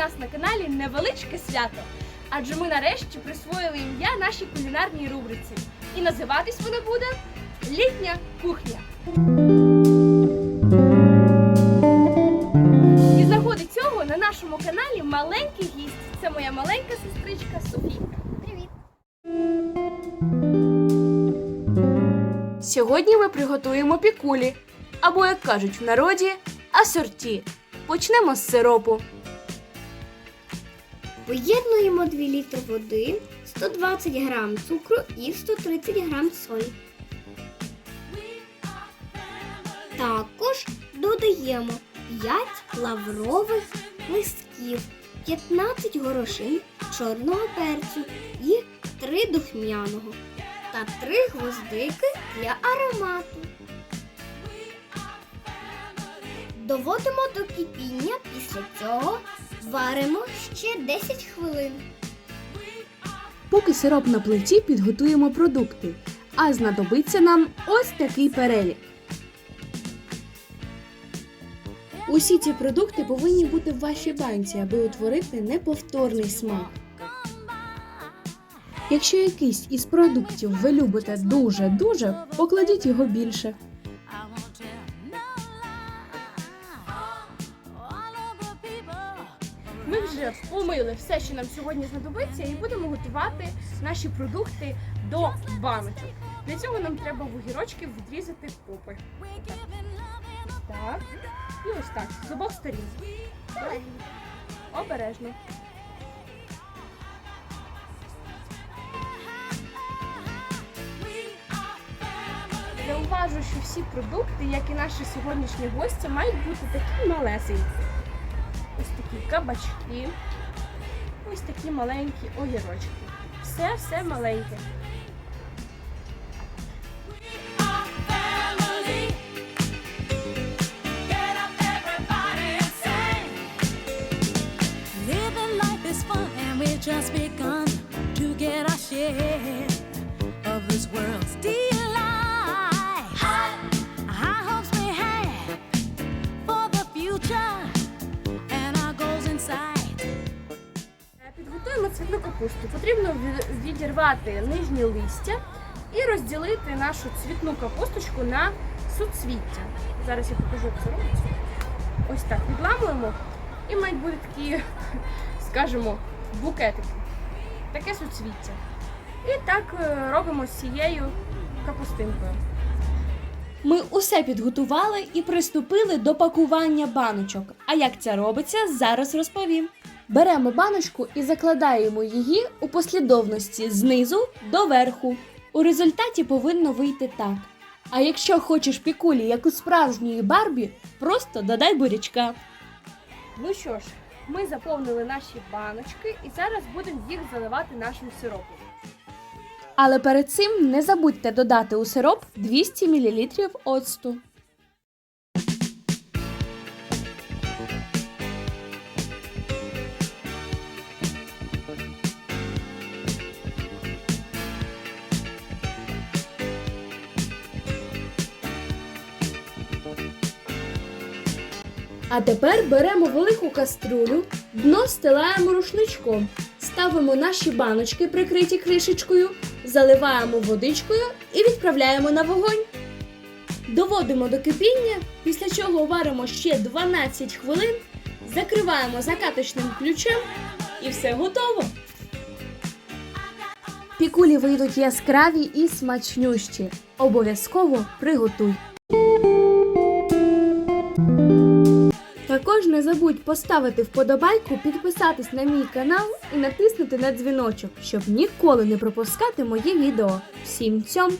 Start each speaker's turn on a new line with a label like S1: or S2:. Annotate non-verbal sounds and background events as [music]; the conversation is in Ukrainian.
S1: нас на каналі невеличке свято, адже ми нарешті присвоїли ім'я нашій кулінарній рубриці. І називатись вона буде Літня кухня. І з нагоди цього на нашому каналі маленький гість. Це моя маленька сестричка Софійка. Привіт! Сьогодні ми приготуємо пікулі, або, як кажуть в народі, асорті. Почнемо з сиропу.
S2: Поєднуємо 2 літри води, 120 грам цукру і 130 грам солі. Також додаємо 5 лаврових листків, 15 горошин чорного перцю і 3 духмяного та 3 гвоздики для аромату. Доводимо до кипіння, після цього варимо ще 10 хвилин.
S1: Поки сироп на плиті, підготуємо продукти, а знадобиться нам ось такий перелік. Усі ці продукти повинні бути в вашій банці, аби утворити неповторний смак. Якщо якийсь із продуктів ви любите дуже-дуже, покладіть його більше. Ми вже помили все, що нам сьогодні знадобиться, і будемо готувати наші продукти до баночок. Для цього нам треба в огірочки відрізати попи. Так. І ось так, з обох сторін. Обережно. Зауважу, що всі продукти, як і наші сьогоднішні гості, мають бути такі малесенькі. Кабачки, ось такі маленькі огірочки. Все, все маленьке. Цвітну капусту. Потрібно відірвати нижнє листя і розділити нашу цвітну капусточку на суцвіття. Зараз я покажу, як це робиться. Ось так відламуємо і мають бути такі, [laughs] скажімо, букетики. Таке суцвіття. І так е, робимо з цією капустинкою.
S3: Ми усе підготували і приступили до пакування баночок. А як це робиться, зараз розповім. Беремо баночку і закладаємо її у послідовності знизу до верху. У результаті повинно вийти так. А якщо хочеш пікулі, як у справжньої Барбі, просто додай бурячка.
S1: Ну що ж, ми заповнили наші баночки і зараз будемо їх заливати нашим сиропом.
S3: Але перед цим не забудьте додати у сироп 200 мл оцту. А тепер беремо велику каструлю, дно стилаємо рушничком, ставимо наші баночки, прикриті кришечкою, заливаємо водичкою і відправляємо на вогонь. Доводимо до кипіння, після чого варимо ще 12 хвилин, закриваємо закаточним ключем і все готово. Пікулі вийдуть яскраві і смачнющі. Обов'язково приготуй. Також не забудь поставити вподобайку, підписатись на мій канал і натиснути на дзвіночок, щоб ніколи не пропускати моє відео. Всім цьом!